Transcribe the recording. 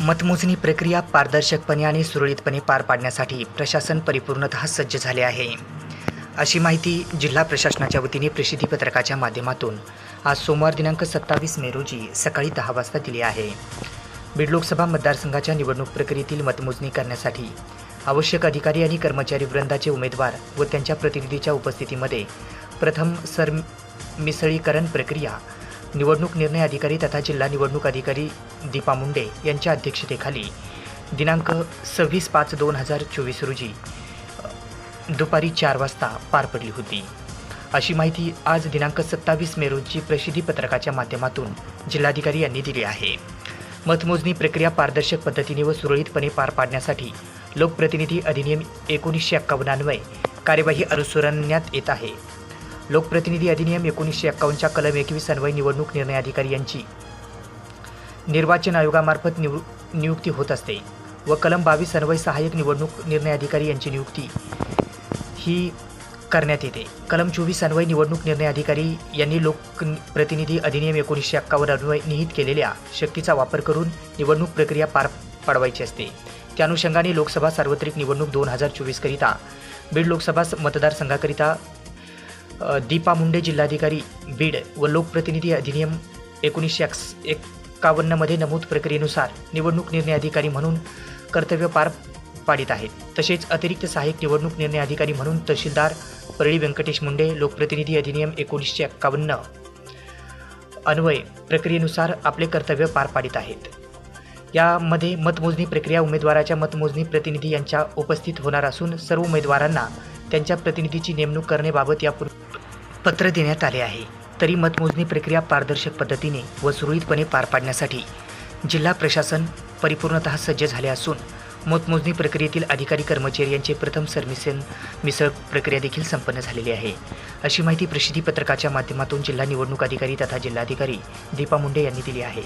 मतमोजणी प्रक्रिया पारदर्शकपणे आणि सुरळीतपणे पार पाडण्यासाठी प्रशासन परिपूर्णतः सज्ज झाले आहे. अशी माहिती जिल्हा प्रशासनाच्या वतीने प्रसिद्धीपत्रकाच्या माध्यमातून आज सोमवार दिनांक सत्तावीस मे रोजी सकाळी दहा वाजता दिली आहे. बीड लोकसभा मतदारसंघाच्या निवडणूक प्रक्रियेतील मतमोजणी करण्यासाठी आवश्यक अधिकारी आणि कर्मचारी वृंदाचे उमेदवार व त्यांच्या प्रतिनिधीच्या उपस्थितीमध्ये प्रथम सरमिसळीकरण प्रक्रिया निवडणूक निर्णय अधिकारी तथा जिल्हा निवडणूक अधिकारी दीपा मुंडे यांच्या अध्यक्षतेखाली दिनांक सव्वीस पाच दोन हजार चोवीस रोजी दुपारी चार वाजता पार पडली होती. अशी माहिती आज दिनांक सत्तावीस मे रोजी प्रसिद्धी पत्रकाच्या माध्यमातून जिल्हाधिकारी यांनी दिली आहे. मतमोजणी प्रक्रिया पारदर्शक पद्धतीने व सुरळीतपणे पार पाडण्यासाठी लोकप्रतिनिधी अधिनियम एकोणीसशे एक्कावन्नन्वय कार्यवाही अनुसरण्यात येत आहे. लोकप्रतिनिधी अधिनियम एकोणीसशे एक्कावन्नच्या कलम एकवीस अन्वय निवडणूक निर्णय अधिकारी यांची. निर्वाचन आयोगामार्फत निव नियुक्ती होत असते व कलम बावीस अन्वय सहाय्यक निवडणूक निर्णय अधिकारी यांची नियुक्ती ही करण्यात येते. कलम चोवीस अन्वय निवडणूक निर्णय अधिकारी यांनी लोक प्रतिनिधी अधिनियम एकोणीसशे एक्कावन्न अन्वय निहित केलेल्या शक्तीचा वापर करून निवडणूक प्रक्रिया पार पाडवायची असते. त्या अनुषंगाने लोकसभा सार्वत्रिक निवडणूक दोन हजार चोवीसकरिता बीड लोकसभा मतदारसंघाकरिता दीपा मुंडे जिल्हाधिकारी बीड व लोकप्रतिनिधी अधिनियम एकोणीसशे एक्स एक्कावन्नमध्ये नमूद प्रक्रियेनुसार निवडणूक निर्णय अधिकारी म्हणून कर्तव्य पार पाडित आहेत तसेच अतिरिक्त सहाय्यक निवडणूक निर्णय अधिकारी म्हणून तहसीलदार परळी व्यंकटेश मुंडे लोकप्रतिनिधी अधिनियम एकोणीसशे एक्कावन्न अन्वय प्रक्रियेनुसार आपले कर्तव्य पार पाडित आहेत. यामध्ये मतमोजणी प्रक्रिया उमेदवाराच्या मतमोजणी प्रतिनिधी यांच्या उपस्थित होणार असून सर्व उमेदवारांना त्यांच्या प्रतिनिधीची नेमणूक करण्याबाबत यापूर्वी पत्र देण्यात आले आहे. तरी मतमोजणी प्रक्रिया पारदर्शक पद्धतीने व सुरळीतपणे पार पाडण्यासाठी जिल्हा प्रशासन परिपूर्णतः सज्ज झाले असून मतमोजणी प्रक्रियेतील अधिकारी कर्मचारी यांचे प्रथम सरमिसन मिसळ प्रक्रिया देखील संपन्न झालेली आहे. अशी माहिती प्रसिद्धी पत्रकाच्या माध्यमातून जिल्हा निवडणूक अधिकारी तथा जिल्हाधिकारी दीपा मुंडे यांनी दिली आहे.